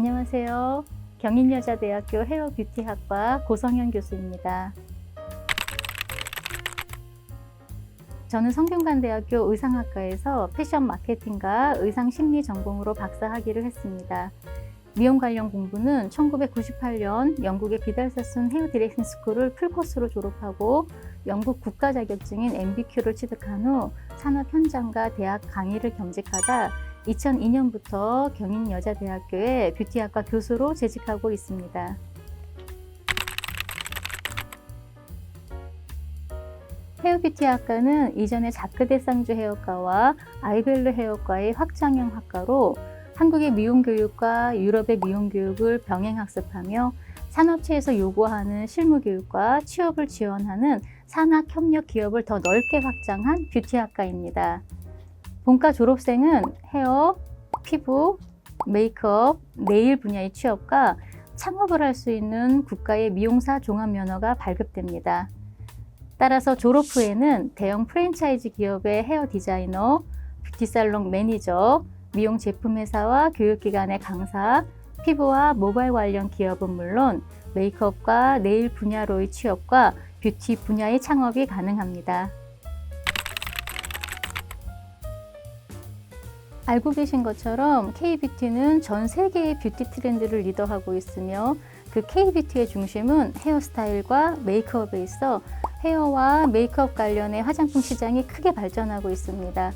안녕하세요. 경인여자대학교 헤어뷰티학과 고성현 교수입니다. 저는 성균관대학교 의상학과에서 패션 마케팅과 의상 심리 전공으로 박사 학위를 했습니다. 미용 관련 공부는 1998년 영국의 비달사슨 헤어 디렉션 스쿨을 풀코스로 졸업하고 영국 국가 자격증인 MBQ를 취득한 후 산업 현장과 대학 강의를 겸직하다 2002년부터 경인여자대학교의 뷰티학과 교수로 재직하고 있습니다. 헤어뷰티 학과는 이전에 자크대 쌍주 헤어과와 아이벨르 헤어과의 확장형 학과로 한국의 미용 교육과 유럽의 미용 교육을 병행 학습하며 산업체에서 요구하는 실무 교육과 취업을 지원하는 산학 협력 기업을 더 넓게 확장한 뷰티 학과입니다. 본과 졸업생은 헤어, 피부, 메이크업, 네일 분야의 취업과 창업을 할 수 있는 국가의 미용사 종합 면허가 발급됩니다. 따라서 졸업 후에는 대형 프랜차이즈 기업의 헤어 디자이너, 뷰티 살롱 매니저, 미용 제품 회사와 교육기관의 강사, 피부와 모발 관련 기업은 물론 메이크업과 네일 분야로의 취업과 뷰티 분야의 창업이 가능합니다. 알고 계신 것처럼 K-뷰티는 전 세계의 뷰티 트렌드를 리더하고 있으며 그 K-뷰티의 중심은 헤어스타일과 메이크업에 있어 헤어와 메이크업 관련의 화장품 시장이 크게 발전하고 있습니다.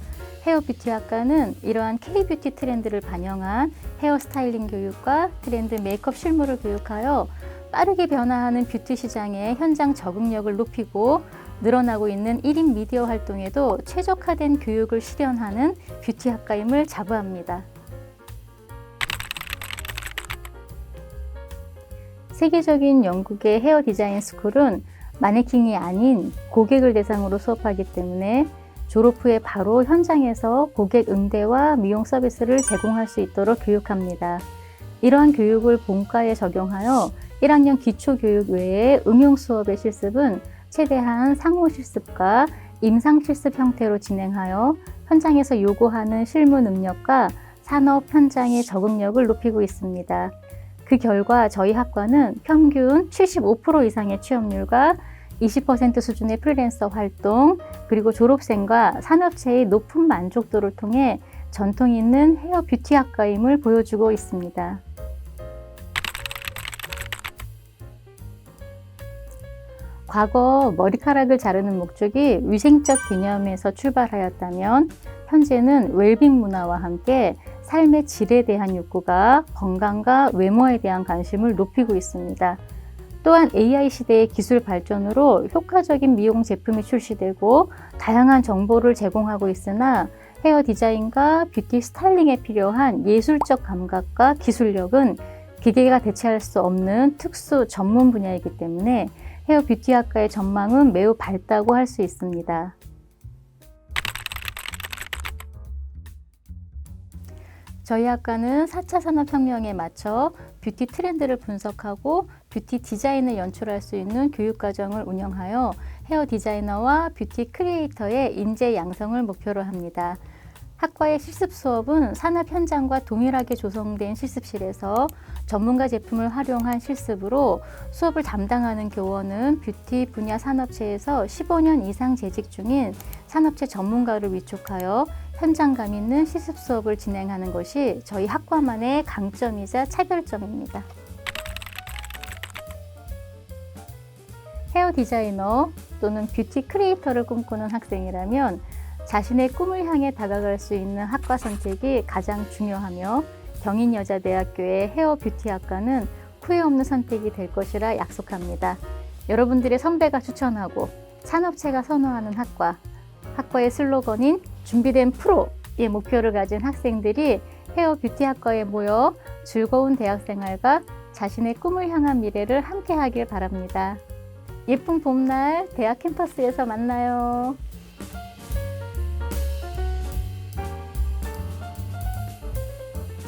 헤어 뷰티 학과는 이러한 K-뷰티 트렌드를 반영한 헤어 스타일링 교육과 트렌드 메이크업 실무를 교육하여 빠르게 변화하는 뷰티 시장의 현장 적응력을 높이고 늘어나고 있는 1인 미디어 활동에도 최적화된 교육을 실현하는 뷰티 학과임을 자부합니다. 세계적인 영국의 헤어 디자인 스쿨은 마네킹이 아닌 고객을 대상으로 수업하기 때문에 졸업 후에 바로 현장에서 고객 응대와 미용 서비스를 제공할 수 있도록 교육합니다. 이러한 교육을 본과에 적용하여 1학년 기초 교육 외에 응용 수업의 실습은 최대한 상호 실습과 임상 실습 형태로 진행하여 현장에서 요구하는 실무 능력과 산업 현장의 적응력을 높이고 있습니다. 그 결과 저희 학과는 평균 75% 이상의 취업률과 20% 수준의 프리랜서 활동, 그리고 졸업생과 산업체의 높은 만족도를 통해 전통 있는 헤어 뷰티 학과임을 보여주고 있습니다. 과거 머리카락을 자르는 목적이 위생적 개념에서 출발하였다면 현재는 웰빙 문화와 함께 삶의 질에 대한 욕구가 건강과 외모에 대한 관심을 높이고 있습니다. 또한 AI 시대의 기술 발전으로 효과적인 미용 제품이 출시되고 다양한 정보를 제공하고 있으나 헤어 디자인과 뷰티 스타일링에 필요한 예술적 감각과 기술력은 기계가 대체할 수 없는 특수 전문 분야이기 때문에 헤어 뷰티 학과의 전망은 매우 밝다고 할 수 있습니다. 저희 학과는 4차 산업혁명에 맞춰 뷰티 트렌드를 분석하고 뷰티 디자인을 연출할 수 있는 교육과정을 운영하여 헤어 디자이너와 뷰티 크리에이터의 인재 양성을 목표로 합니다. 학과의 실습 수업은 산업 현장과 동일하게 조성된 실습실에서 전문가 제품을 활용한 실습으로 수업을 담당하는 교원은 뷰티 분야 산업체에서 15년 이상 재직 중인 산업체 전문가를 위촉하여 현장감 있는 실습 수업을 진행하는 것이 저희 학과만의 강점이자 차별점입니다. 헤어 디자이너 또는 뷰티 크리에이터를 꿈꾸는 학생이라면 자신의 꿈을 향해 다가갈 수 있는 학과 선택이 가장 중요하며 경인여자대학교의 헤어 뷰티 학과는 후회 없는 선택이 될 것이라 약속합니다. 여러분들의 선배가 추천하고 산업체가 선호하는 학과, 학과의 슬로건인 준비된 프로의 목표를 가진 학생들이 헤어 뷰티 학과에 모여 즐거운 대학 생활과 자신의 꿈을 향한 미래를 함께 하길 바랍니다. 예쁜 봄날 대학 캠퍼스에서 만나요.